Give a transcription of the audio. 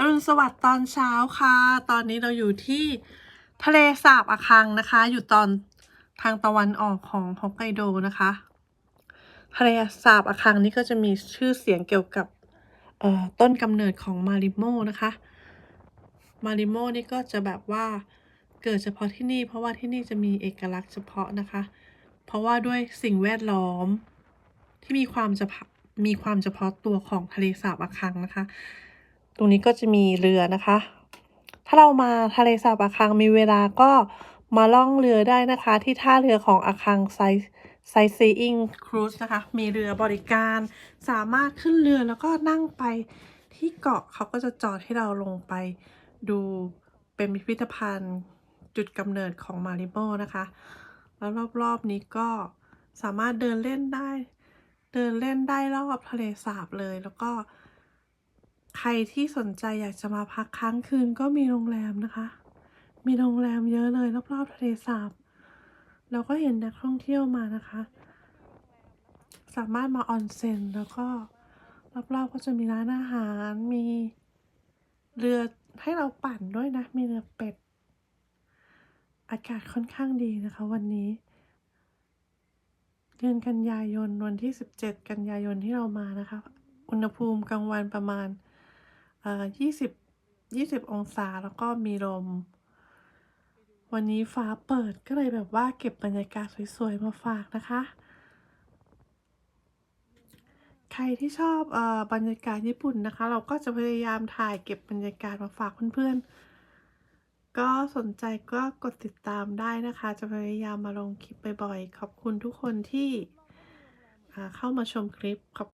อรุณสวัสดิ์ตอนเช้าค่ะ ตอนนี้เราอยู่ที่ทะเลสาบอาคังนะคะ อยู่ตอนทางตะวันออกของฮอกไกโดนะคะ ทะเลสาบอาคังนี่ก็จะมีชื่อเสียงเกี่ยวกับต้นกำเนิดของมาริโมนะคะ มาริโมนี่ก็จะแบบว่าเกิดเฉพาะที่นี่ เพราะว่าที่นี่จะมีเอกลักษณ์เฉพาะนะคะ เพราะว่าด้วยสิ่งแวดล้อมที่มีความเฉพาะมีความเฉพาะตัวของทะเลสาบอาคังนะคะ ตรงนี้ก็จะมีเรือนะคะ ถ้าเรามาทะเลสาบอาคังมีเวลาก็มาล่องเรือได้นะคะ ที่ท่าเรือของอาคังไซไซซีอิงครูซนะคะ มีเรือบริการสามารถขึ้นเรือแล้วก็นั่งไปที่เกาะเขาก็จะจอดให้เราลงไปดูเป็นพิพิธภัณฑ์จุดกำเนิดของมาริโมนะคะ แล้วรอบๆนี้ก็สามารถเดินเล่นได้ เดินเล่นได้รอบทะเลสาบเลยแล้วก็ ใครที่สนใจอยากจะมาพักค้างคืนก็มีโรงแรมนะคะ มีโรงแรมเยอะเลยรอบๆทะเลสาบเราก็เห็นนักท่องเที่ยวมานะคะ สามารถมาออนเซ็นแล้วก็รอบๆก็จะมีร้านอาหารมีเรือให้เราปั่นด้วยนะ มีเรือเป็ด อากาศค่อนข้างดีนะคะ วันนี้ เดือนกันยายนวันที่ 17 กันยายนที่เรามานะคะ อุณหภูมิกลางวันประมาณ อ่อ20 20องศาแล้วก็มีลม วันนี้ฟ้าเปิดก็เลยแบบว่าเก็บบรรยากาศสวยๆ มาฝากนะคะ ใครที่ชอบอ่อบรรยากาศญี่ปุ่นนะคะ เราก็จะพยายามถ่ายเก็บบรรยากาศมาฝากเพื่อนๆ ก็สนใจก็กดติดตามได้นะคะ จะพยายามมาลงคลิปบ่อยๆ ขอบคุณทุกคนที่เข้ามาชมคลิปขอบ